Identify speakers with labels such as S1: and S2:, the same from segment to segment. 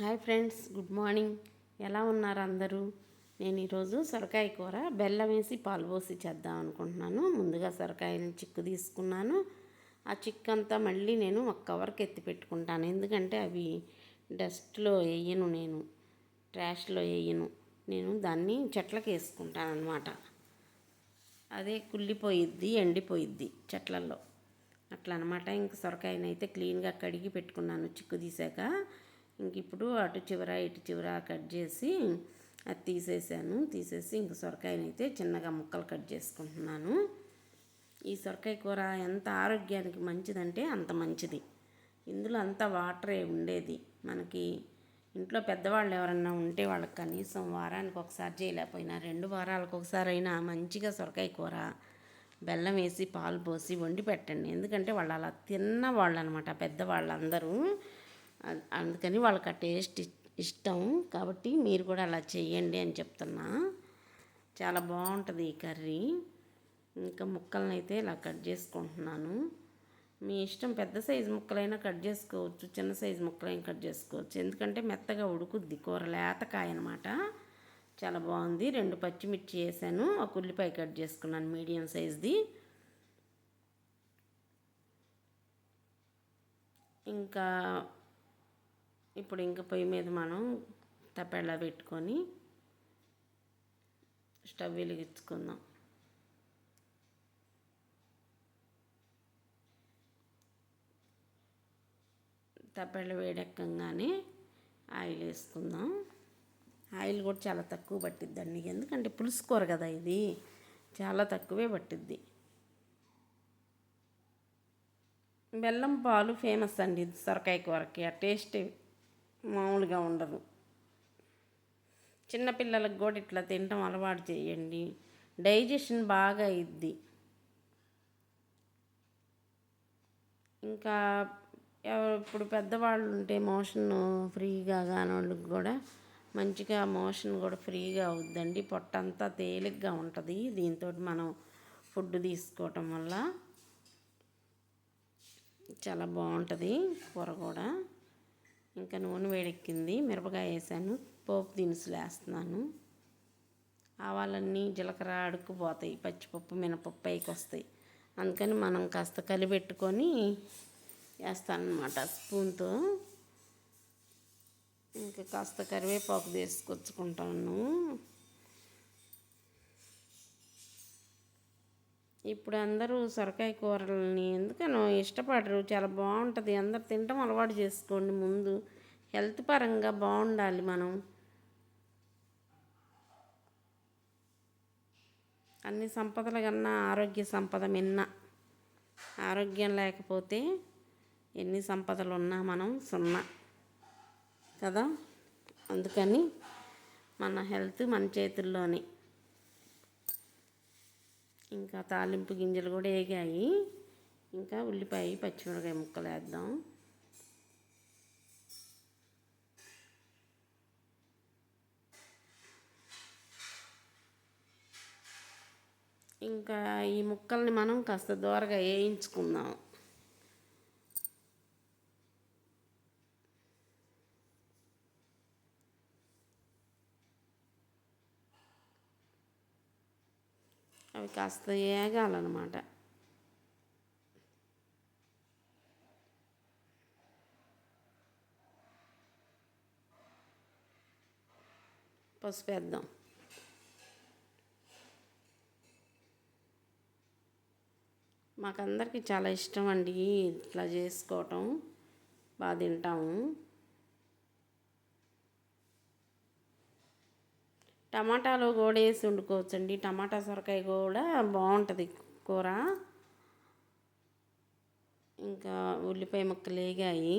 S1: Hi friends good morning. ఎలా ఉన్నారు అందరూ? నేను ఈరోజు సొరకాయ కూర బెల్లం వేసి పాలు పోసి చేద్దాం అనుకుంటున్నాను. ముందుగా సొరకాయని చిక్కు తీసుకున్నాను. ఆ చిక్కు అంతా మళ్ళీ నేను ఒక కవర్కి ఎత్తి పెట్టుకుంటాను. ఎందుకంటే అవి డస్ట్లో వేయను నేను. ట్రాష్లో వేయను. నేను దాన్ని చెట్లకి వేసుకుంటాను అనమాట అదే కుళ్ళిపోయిద్ది ఎండిపోయిద్ది చెట్లల్లో. అట్లా అనమాట ఇంక సొరకాయనైతే క్లీన్గా కడిగి పెట్టుకున్నాను చిక్కు తీసాక. ఇంక ఇప్పుడు అటు చివర ఇటు చివర కట్ చేసి అది తీసేసాను. తీసేసి ఇంక సొరకాయనైతే చిన్నగా ముక్కలు కట్ చేసుకుంటున్నాను. ఈ సొరకాయ కూర ఎంత ఆరోగ్యానికి మంచిదంటే అంత మంచిది. ఇందులో అంతా వాటరే ఉండేది. మనకి ఇంట్లో పెద్దవాళ్ళు ఎవరన్నా ఉంటే వాళ్ళకి కనీసం వారానికి ఒకసారి చేయలేకపోయినా రెండు వారాలకు ఒకసారి అయినా మంచిగా సొరకాయ కూర బెల్లం వేసి పాలు పోసి వండి పెట్టండి. ఎందుకంటే వాళ్ళు అలా తిన్న వాళ్ళు అనమాట పెద్దవాళ్ళందరూ. అందుకని వాళ్ళకి ఆ టేస్ట్ ఇ- ఇష్టం. కాబట్టి మీరు కూడా అలా చేయండి అని చెప్తున్నా. చాలా బాగుంటుంది ఈ కర్రీ. ఇంకా ముక్కలను అయితే ఇలా కట్ చేసుకుంటున్నాను. మీ ఇష్టం పెద్ద సైజు ముక్కలైనా కట్ చేసుకోవచ్చు చిన్న సైజు ముక్కలైనా కట్ చేసుకోవచ్చు. ఎందుకంటే మెత్తగా ఉడుకుద్ది కూర లేతకాయ అనమాట చాలా బాగుంది. రెండు పచ్చిమిర్చి వేసాను. ఒక ఉల్లిపాయ కట్ చేసుకున్నాను మీడియం సైజ్ది. ఇంకా ఇప్పుడు ఇంకా పొయ్యి మీద మనం తపెళ్ళ పెట్టుకొని స్టవ్ వెలిగించుకుందాం. తపెళ్ళ వేడెక్కగానే ఆయిల్ వేసుకుందాం. ఆయిల్ కూడా చాలా తక్కువ పట్టిద్దండి. ఎందుకంటే పులుసు కూర కదా ఇది. చాలా తక్కువే పట్టిద్ది. బెల్లం పాలు ఫేమస్ అండి ఇది సొరకాయ కూరకి. ఆ టేస్ట్ మామూలుగా ఉండదు. చిన్నపిల్లలకు కూడా ఇట్లా తినటం అలవాటు చేయండి. డైజెషన్ బాగా ఇద్ది ఇంకా ఇప్పుడు పెద్దవాళ్ళు ఉంటే మోషన్ ఫ్రీగా కానోళ్ళకి కూడా మంచిగా మోషన్ కూడా ఫ్రీగా అవుద్దండి. పొట్టంతా తేలిగ్గా ఉంటుంది. దీంతో మనం ఫుడ్ తీసుకోవటం వల్ల చాలా బాగుంటుంది కూర కూడా. ఇంకా నూనె వేడెక్కింది మిరపకాయ వేసాను పోపు దినుసులు వేస్తున్నాను. ఆవాలన్నీ జీలకర్ర అడుక్కుపోతాయి పచ్చిపప్పు మినపప్పు పైకి వస్తాయి. అందుకని మనం కాస్త కలిపెట్టుకొని వేస్తానమాట స్పూన్తో. ఇంకా కాస్త కరివేపాకు తీసుకొచ్చుకుంటాను. ఇప్పుడు అందరూ సొరకాయ కూరలని ఎందుకనో ఇష్టపడరు. చాలా బాగుంటుంది. అందరు తినటం అలవాటు చేసుకోండి ముందు. హెల్త్ పరంగా బాగుండాలి మనం. అన్ని సంపదల కన్నా ఆరోగ్య సంపద మిన్న. ఆరోగ్యం లేకపోతే ఎన్ని సంపదలు ఉన్నా మనం సున్నా. కదా? అందుకని మన హెల్త్ మన చేతుల్లోనే. ఇంకా తాలింపు గింజలు కూడా వేగాయి. ఇంకా ఉల్లిపాయ పచ్చిమిరకాయ ముక్కలు వేద్దాం. ఇంకా ఈ ముక్కల్ని మనం కాస్త దూరగా వేయించుకుందాం. అవి కాస్త ఏగాలన్నమాట. పసుపు వేద్దాం. మాకందరికీ చాలా ఇష్టం అండి ఇట్లా చేసుకోవటం. బాగా తింటాము. టమాటాలు కూడా వేసి వండుకోవచ్చండి. టమాటా సొరకాయ కూడా బాగుంటుంది కూర. ఇంకా ఉల్లిపాయ ముక్కలు వేగాయి.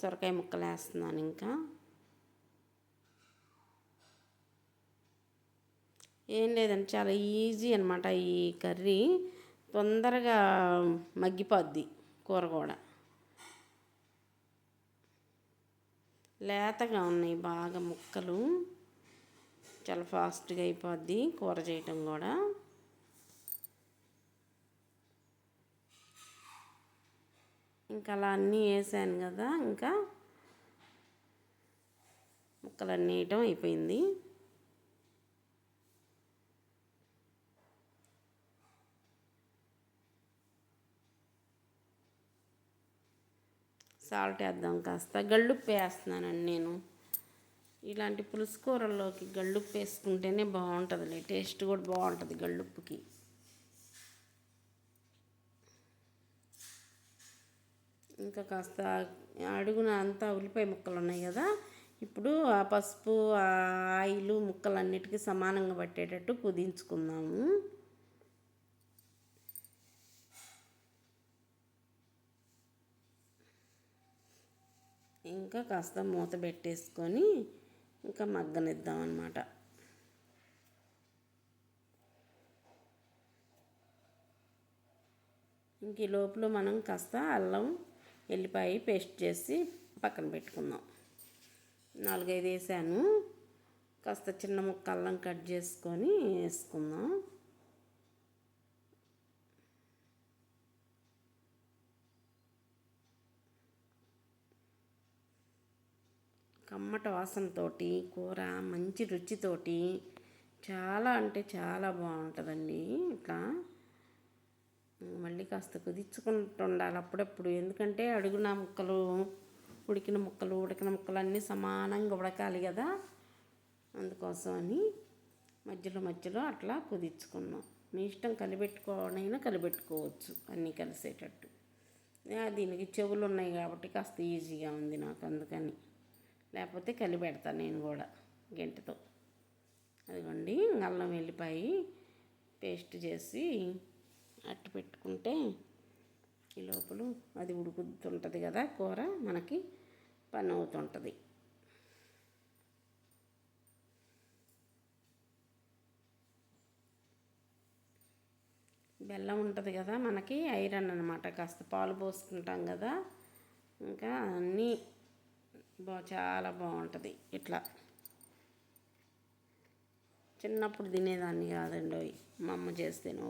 S1: సొరకాయ ముక్కలు వేస్తున్నాను ఇంకా. ఏం లేదండి చాలా ఈజీ అనమాట ఈ కర్రీ. తొందరగా మగ్గిపోద్ది కూర కూడా. లేతగా ఉన్నాయి బాగా ముక్కలు. చాలా ఫాస్ట్గా అయిపోద్ది కూర చేయటం కూడా. ఇంకా అలా అన్నీ వేసాను కదా ఇంకా ముక్కలన్నీ వేయటం అయిపోయింది. సాల్ట్ వేద్దాం కాస్త. గళ్ళుప్పు వేస్తున్నానండి నేను. ఇలాంటి పులుసు కూరల్లోకి గళ్ళుప్పు వేసుకుంటేనే బాగుంటుంది టేస్ట్ కూడా బాగుంటుంది గళ్ళుప్పుకి. ఇంకా కాస్త అడుగున అంతా ఉల్లిపాయ ముక్కలు ఉన్నాయి కదా. ఇప్పుడు ఆ పసుపు ఆ ఆయిల్ ముక్కలన్నిటికీ సమానంగా పట్టేటట్టు కుదించుకుందాము. ఇంకా కాస్త మూత పెట్టేసుకొని ఇంకా మగ్గనిద్దాం అనమాట ఇంక ఈ లోపల మనం కాస్త అల్లం ఎల్లిపాయ పేస్ట్ చేసి పక్కన పెట్టుకుందాం. నాలుగైదు వేసాను. కాస్త చిన్న ముక్క అల్లం కట్ చేసుకొని వేసుకుందాం. కమ్మట వాసనతోటి కూర మంచి రుచితోటి చాలా అంటే చాలా బాగుంటుందండి ఇట్లా. మళ్ళీ కాస్త కుదించుకుంటుండాలి అప్పుడప్పుడు. ఎందుకంటే అడుగున ముక్కలు ఉడికిన ముక్కలు ఉడికిన ముక్కలు అన్నీ సమానంగా ఉడకాలి కదా. అందుకోసం అని మధ్యలో మధ్యలో అట్లా కుదించుకున్నాం మీ ఇష్టం కలిపెట్టుకోవడైనా కలిపెట్టుకోవచ్చు అన్నీ కలిసేటట్టు. దీనికి చెవులు ఉన్నాయి కాబట్టి కాస్త ఈజీగా ఉంది నాకు అందుకని. లేకపోతే కలిపెడతాను నేను కూడా గెంటతో. అదిగోండి అల్లం వెల్లిపాయి పేస్ట్ చేసి అట్టు పెట్టుకుంటే ఈ లోపల అది ఉడుకుతుంటుంది కదా కూర మనకి పని అవుతుంటుంది. బెల్లం ఉంటుంది కదా మనకి ఐరన్ అనమాట కాస్త పాలు పోసుకుంటాం కదా ఇంకా అన్నీ చాలా బాగుంటుంది. ఇట్లా. చిన్నప్పుడు తినేదాన్ని కాదండి మా అమ్మ చేస్తేను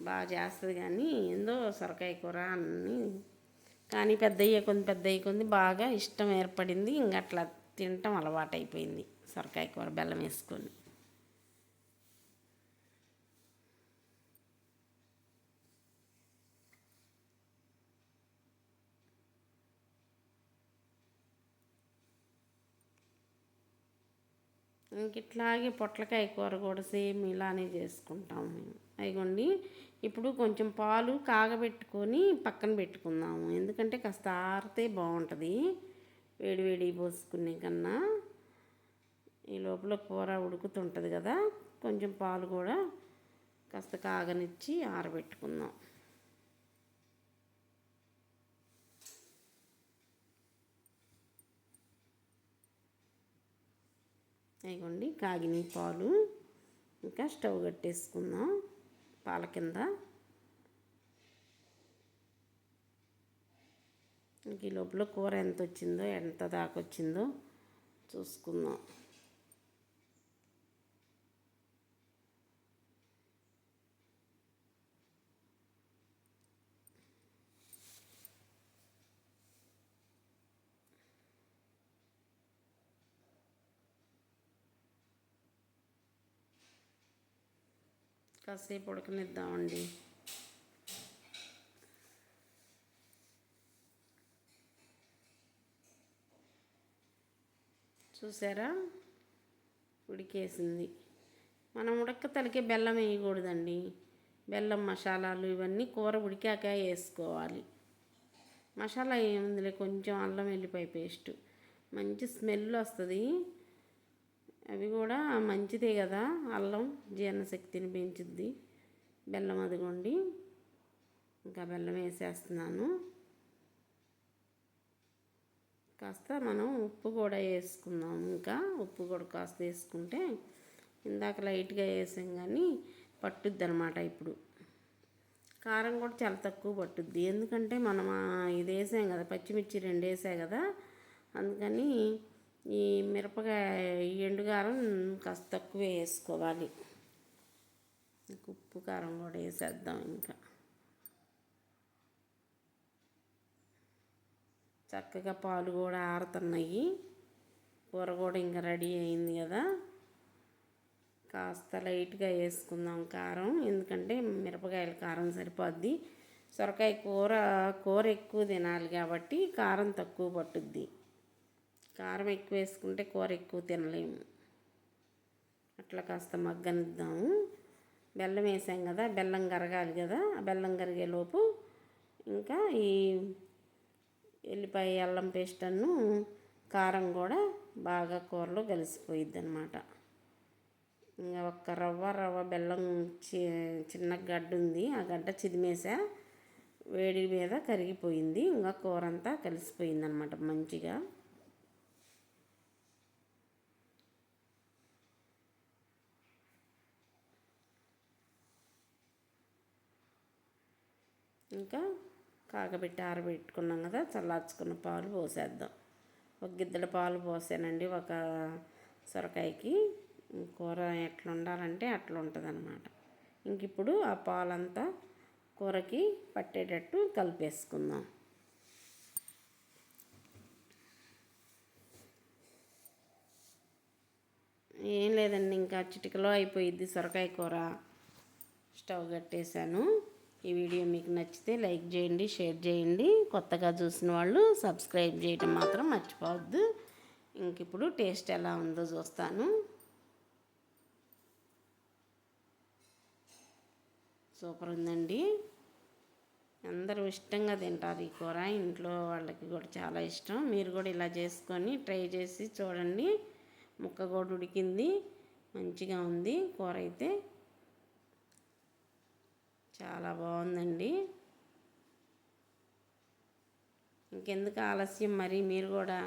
S1: బాగా చేస్తుంది కానీ ఏందో సొరకాయ కూర అన్నీ. కానీ పెద్ద అయ్యే కొంది పెద్ద అయ్యే కొంది బాగా ఇష్టం ఏర్పడింది. ఇంక అట్లా తినటం అలవాటైపోయింది. సొరకాయ కూర బెల్లం వేసుకొని. ఇంక ఇట్లాగే పొట్లకాయ కూర కూడా సేమ్ ఇలానే చేసుకుంటాం మేము. అయిగోండి ఇప్పుడు కొంచెం పాలు కాగబెట్టుకొని పక్కన పెట్టుకుందాము. ఎందుకంటే కాస్త ఆరితే బాగుంటుంది. వేడివేడి పోసుకునే కన్నా ఈ లోపల కూర ఉడుకుతుంటుంది కదా కొంచెం పాలు కూడా కాస్త కాగనిచ్చి ఆరబెట్టుకుందాం. ఇగోండి కాగిన పాలు. ఇంకా స్టవ్ కట్టేసుకుందాం పాల కింద. ఇంక ఈ లోపల కూర ఎంత వచ్చిందో ఎంత దాకా వచ్చిందో చూసుకుందాం. కాసేపు ఉడకనిద్దామండి. చూసారా? ఉడికేసింది. మనం ఉడక తలకి బెల్లం వేయకూడదండి. బెల్లం మసాలాలు ఇవన్నీ కూర ఉడికాక వేసుకోవాలి. మసాలా ఏముందిలే కొంచెం అల్లం వెల్లిపాయ పేస్ట్. మంచి స్మెల్ వస్తుంది. అవి కూడా మంచిదే కదా. అల్లం జీర్ణశక్తిని పెంచుద్ది. బెల్లం అదిగోండి. ఇంకా బెల్లం వేసేస్తున్నాను. కాస్త మనం ఉప్పు కూడా వేసుకుందాం. ఇంకా ఉప్పు కూడా కాస్త వేసుకుంటే ఇందాక లైట్గా వేసాం కానీ పట్టుద్ది అనమాట ఇప్పుడు. కారం కూడా చాలా తక్కువ పట్టుద్ది. ఎందుకంటే మనం ఇది వేసాం కదా పచ్చిమిర్చి రెండు వేసా కదా. అందుకని ఈ మిరపకాయ ఎండుకారం కాస్త తక్కువ వేసుకోవాలి. ఉప్పు కారం కూడా వేసేద్దాం ఇంకా. చక్కగా పాలు కూడా ఆరుతున్నాయి. కూర కూడా ఇంకా రెడీ అయింది కదా. కాస్త లైట్గా వేసుకుందాం కారం. ఎందుకంటే మిరపకాయల కారం సరిపోద్ది. సొరకాయ కూర కూర ఎక్కువ తినాలి కాబట్టి కారం తక్కువ పట్టుద్ది. కారం ఎక్కువ వేసుకుంటే కూర ఎక్కువ తినలేము. అట్లా కాస్త మగ్గనిద్దాము. బెల్లం వేసాం కదా బెల్లం కరగాలి కదా ఆ బెల్లం కరిగేలోపు ఇంకా ఈ ఎల్లిపాయ అల్లం పేస్ట్ అన్ను కారం కూడా బాగా కూరలో కలిసిపోయిద్ది అనమాట ఇంకా ఒక్క రవ్వ రవ్వ బెల్లం చి చిన్న గడ్డ ఉంది ఆ గడ్డ చిదిమేసా వేడి మీద కరిగిపోయింది ఇంకా కూర అంతా కలిసిపోయింది అనమాట మంచిగా. ఇంకా కాగబెట్టి ఆరబెట్టుకున్నాం కదా చల్లార్చుకున్న పాలు పోసేద్దాం. ఒక గిద్దెల పాలు పోసానండి ఒక సొరకాయకి. కూర ఎట్లా ఉండాలంటే అట్లా ఉంటుంది అనమాట ఇంక ఇప్పుడు ఆ పాలంతా కూరకి పట్టేటట్టు కలిపేసుకుందాం. ఏం లేదండి ఇంకా చిటికలో అయిపోయిద్ది సొరకాయ కూర. స్టవ్ కట్టేశాను. ఈ వీడియో మీకు నచ్చితే లైక్ చేయండి షేర్ చేయండి. కొత్తగా చూసిన వాళ్ళు సబ్స్క్రైబ్ చేయటం మాత్రం మర్చిపోవద్దు. ఇంక ఇప్పుడు టేస్ట్ ఎలా ఉందో చూస్తాను. సూపర్ ఉందండి. అందరూ ఇష్టంగా తింటారు ఈ కూర. ఇంట్లో వాళ్ళకి కూడా చాలా ఇష్టం. మీరు కూడా ఇలా చేసుకొని ట్రై చేసి చూడండి. ముక్క కూడా ఉడికింది. మంచిగా ఉంది కూర అయితే. చాలా బాగుందండి. ఇంకెందుకు ఆలస్యం? మరి మీరు కూడా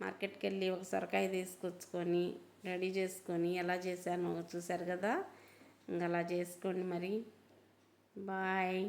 S1: మార్కెట్కి వెళ్ళి ఒక సొరకాయ తీసుకొచ్చుకొని రెడీ చేసుకొని ఎలా చేశానో చూసారు కదా? ఇంకా అలా చేసుకోండి మరి. బాయ్.